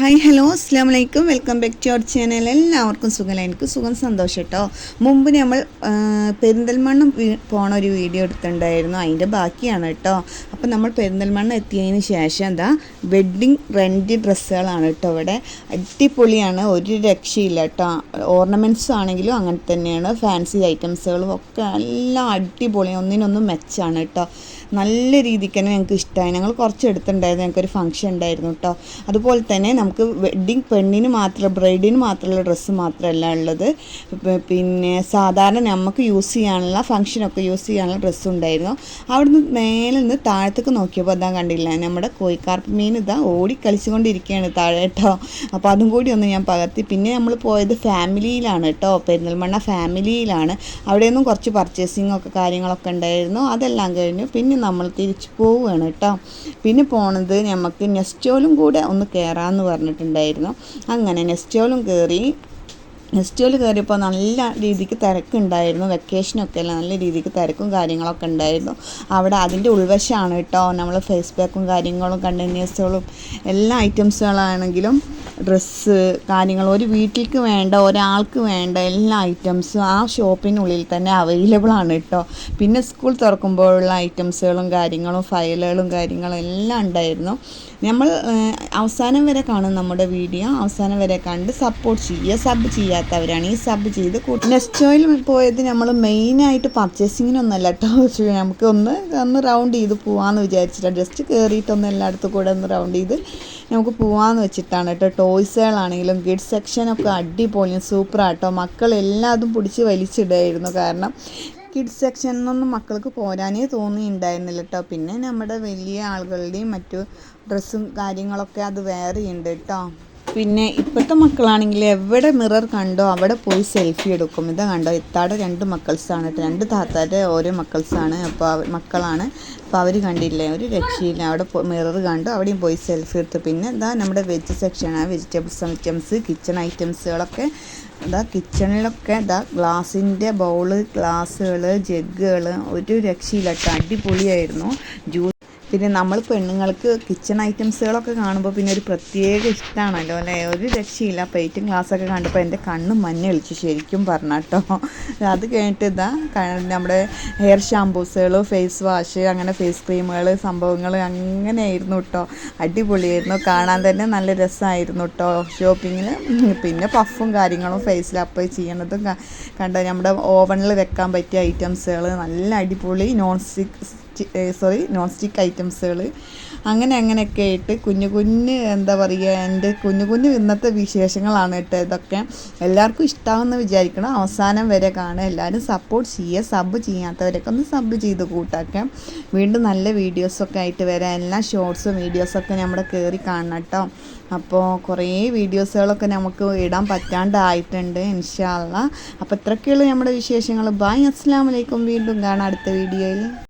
Hi hello അസ്സാം വലൈക്കും welcome back to our channel എല്ലാവർക്കും സുഖമല്ല എനിക്ക് സുഖം സന്തോഷം കേട്ടോ മുമ്പ് നമ്മൾ പെരിന്തൽമണ്ണ പോണ ഒരു വീഡിയോ എടുത്തിട്ടുണ്ടായിരുന്നു. അതിന്റെ ബാക്കിയാണ് കേട്ടോ അപ്പോൾ നമ്മൾ പെരിന്തൽമണ്ണ എത്തിയതിന് ശേഷം എന്താ വെഡ്ഡിങ് റെന്റ് ഡ്രസ്സുകളാണ് കേട്ടോ ഇവിടെ. അടിപൊളിയാണ് ഒരു രക്ഷയില്ല കേട്ടോ ഓർണമെന്റ്സ് ആണെങ്കിലും അങ്ങനെ തന്നെയാണ്. ഫാൻസി ഐറ്റംസുകളും ഒക്കെ എല്ലാം അടിപൊളി. ഒന്നിനൊന്നും മെച്ചാണ് കേട്ടോ നല്ല രീതിക്ക് തന്നെ ഞങ്ങൾക്ക് ഇഷ്ടമായി ഞങ്ങൾ കുറച്ച് എടുത്തിട്ടുണ്ടായിരുന്നു. ഞങ്ങൾക്കൊരു ഫംഗ്ഷൻ ഉണ്ടായിരുന്നു കേട്ടോ അതുപോലെ തന്നെ നമുക്ക് വെഡ്ഡിങ് പെണ്ണിന് മാത്രം ബ്രൈഡിന് മാത്രമുള്ള ഡ്രസ്സ് മാത്രമല്ല ഉള്ളത്. പിന്നെ സാധാരണ നമുക്ക് യൂസ് ചെയ്യാനുള്ള ഫംഗ്ഷനൊക്കെ യൂസ് ചെയ്യാനുള്ള ഡ്രസ്സ് ഉണ്ടായിരുന്നു. അവിടുന്ന് മേലെ നിന്ന് താഴത്തേക്ക് നോക്കിയപ്പോൾ അതാ കണ്ടില്ല നമ്മുടെ കോഴിക്കാർപ്പ് മീൻ ഇതാ ഓടി കളിച്ചുകൊണ്ടിരിക്കുകയാണ് താഴെ കേട്ടോ അപ്പോൾ അതും കൂടി ഒന്ന് ഞാൻ പകർത്തി. പിന്നെ നമ്മൾ പോയത് ഫാമിലിയിലാണ് കേട്ടോ പെരിന്തൽമണ്ണ ഫാമിലിയിലാണ്. അവിടെ നിന്നും കുറച്ച് പർച്ചേസിങ് ഒക്കെ കാര്യങ്ങളൊക്കെ ഉണ്ടായിരുന്നു. അതെല്ലാം കഴിഞ്ഞു. പിന്നെ നമ്മൾ തിരിച്ചു പോവുകയാണ് കേട്ടോ പിന്നെ പോണത് നമുക്ക് നെസ്റ്റോലും കൂടെ ഒന്ന് കയറാമെന്ന് പറഞ്ഞിട്ടുണ്ടായിരുന്നു. അങ്ങനെ നെസ്റ്റോലും കയറി നെസ്റ്റോയിൽ കയറിയപ്പോൾ നല്ല രീതിക്ക് തിരക്കുണ്ടായിരുന്നു. വെക്കേഷനൊക്കെ നല്ല രീതിക്ക് തിരക്കും കാര്യങ്ങളൊക്കെ ഉണ്ടായിരുന്നു. അവിടെ അതിന്റെ ഉൾവശമാണ് കേട്ടോ. നമ്മൾ ഫേസ് പാക്കും കാര്യങ്ങളും കണ്ടിന്യൂസുകളും എല്ലാ ഐറ്റംസുകളാണെങ്കിലും ഡ്രസ്സ് കാര്യങ്ങൾ ഒരു വീട്ടിലേക്ക് വേണ്ട ഒരാൾക്ക് വേണ്ട എല്ലാ ഐറ്റംസും ആ ഷോപ്പിനുള്ളിൽ തന്നെ അവൈലബിൾ ആണ് കേട്ടോ. പിന്നെ സ്കൂൾ തുറക്കുമ്പോഴുള്ള ഐറ്റംസുകളും കാര്യങ്ങളും ഫയലുകളും കാര്യങ്ങളും എല്ലാം ഉണ്ടായിരുന്നു. നമ്മൾ അവസാനം വരെ കാണും നമ്മുടെ വീഡിയോ അവസാനം വരെ കണ്ട് സപ്പോർട്ട് ചെയ്യുക. സബ് ചെയ്യാത്തവരാണ്. ഈ സബ് ചെയ്ത് നെസ്റ്റോയിൽ പോയത് നമ്മൾ മെയിനായിട്ട് പർച്ചേസിങ്ങിനൊന്നല്ല കേട്ടോ നമുക്ക് ഒന്ന് ഒന്ന് റൗണ്ട് ചെയ്ത് പോവാമെന്ന് വിചാരിച്ചിട്ടാണ് ജസ്റ്റ് കയറിയിട്ടൊന്ന് എല്ലായിടത്തും കൂടെ ഒന്ന് റൗണ്ട് ചെയ്ത് നമുക്ക് പോവാമെന്ന് വെച്ചിട്ടാണ് കേട്ടോ ടോയ്സുകളാണെങ്കിലും ഗിഡ് സെക്ഷനൊക്കെ അടിപൊളിയും സൂപ്പറാട്ടോ മക്കൾ എല്ലാതും പിടിച്ച് വലിച്ചിടുമായിരുന്നു കാരണം കിഡ്സ് സെക്ഷനിലൊന്നും മക്കൾക്ക് പോരാനേ തോന്നിയിട്ടുണ്ടായിരുന്നില്ല കേട്ടോ പിന്നെ നമ്മുടെ വലിയ ആളുകളുടെയും മറ്റു ഡ്രസ്സും കാര്യങ്ങളൊക്കെ അത് വേറെയുണ്ട് കേട്ടോ പിന്നെ ഇപ്പോഴത്തെ മക്കളാണെങ്കിൽ എവിടെ മിറർ കണ്ടോ അവിടെ പോയി സെൽഫി എടുക്കും. ഇതാ കണ്ടോ? ഇത്താടെ രണ്ട് മക്കൾസാണ് രണ്ട് താത്താരുടെ ഓരോ മക്കൾസാണ്. അപ്പോൾ മക്കളാണ്. അപ്പോൾ അവർ കണ്ടില്ലേ? ഒരു രക്ഷയില്ല. അവിടെ മിറർ കണ്ടു? അവിടെയും പോയി സെൽഫി എടുത്തു. പിന്നെ എന്താ നമ്മുടെ വെജ് സെക്ഷനാണ് വെജിറ്റബിൾസ് ഐറ്റംസ് കിച്ചൺ ഐറ്റംസുകളൊക്കെ ഇതാ കിച്ചണിലൊക്കെ ഇതാ ഗ്ലാസിന്റെ ബൗൾ ഗ്ലാസ്സുകൾ ജഗ്ഗുകൾ ഒരു രക്ഷയില്ല അടിപൊളിയായിരുന്നു. ജ്യൂസ് പിന്നെ നമ്മൾ പെണ്ണുങ്ങൾക്ക് കിച്ചൺ ഐറ്റംസുകളൊക്കെ കാണുമ്പോൾ പിന്നെ ഒരു പ്രത്യേക ഇഷ്ടമാണല്ലോ അല്ലേ ഒരു രക്ഷയില്ല. പ്ലേറ്റും ഗ്ലാസ്സൊക്കെ കണ്ടപ്പോൾ എന്റെ കണ്ണ് മഞ്ഞ കളിച്ചു ശരിക്കും പറഞ്ഞാട്ടോ. അത് കഴിഞ്ഞിട്ട് ഇതാ നമ്മുടെ ഹെയർ ഷാമ്പൂസുകൾ ഫേസ് വാഷ് അങ്ങനെ ഫേസ് ക്രീമുകൾ സംഭവങ്ങൾ അങ്ങനെയായിരുന്നു കേട്ടോ അടിപൊളിയായിരുന്നു. കാണാൻ തന്നെ നല്ല രസമായിരുന്നു കേട്ടോ ഷോപ്പിങ്ങിൽ പിന്നെ പഫും കാര്യങ്ങളും ഫേസിൽ അപ്ലൈ ചെയ്യണതും കണ്ട നമ്മുടെ ഓവനിൽ വെക്കാൻ പറ്റിയ ഐറ്റംസുകൾ നല്ല അടിപൊളി non stick sorry non stick ഐറ്റംസുകൾ അങ്ങനെ അങ്ങനെയൊക്കെ ആയിട്ട് കുഞ്ഞു കുഞ്ഞ് എന്താ പറയുക എന്റെ കുഞ്ഞു കുഞ്ഞു ഇന്നത്തെ വിശേഷങ്ങളാണ് കേട്ടോ ഇതൊക്കെ. എല്ലാവർക്കും ഇഷ്ടമാവുമെന്ന് വിചാരിക്കണം. അവസാനം വരെ കാണുക. എല്ലാവരും സപ്പോർട്ട് ചെയ്യുക. സബ് ചെയ്യാത്തവരൊക്കെ ഒന്ന് സബ് ചെയ്ത് കൂട്ടാക്കാം. വീണ്ടും നല്ല വീഡിയോസൊക്കെ ആയിട്ട് വരാം. എല്ലാ ഷോർട്സും വീഡിയോസൊക്കെ നമ്മുടെ കയറി കാണണം കേട്ടോ. അപ്പോൾ കുറേ വീഡിയോസുകളൊക്കെ നമുക്ക് ഇടാൻ പറ്റാണ്ടായിട്ടുണ്ട് ഇൻഷാല്ല അപ്പോൾ ഇത്രയൊക്കെയുള്ള നമ്മുടെ വിശേഷങ്ങൾ ബായ് അസ്സാം വലൈക്കും വീണ്ടും കാണാം അടുത്ത വീഡിയോയിൽ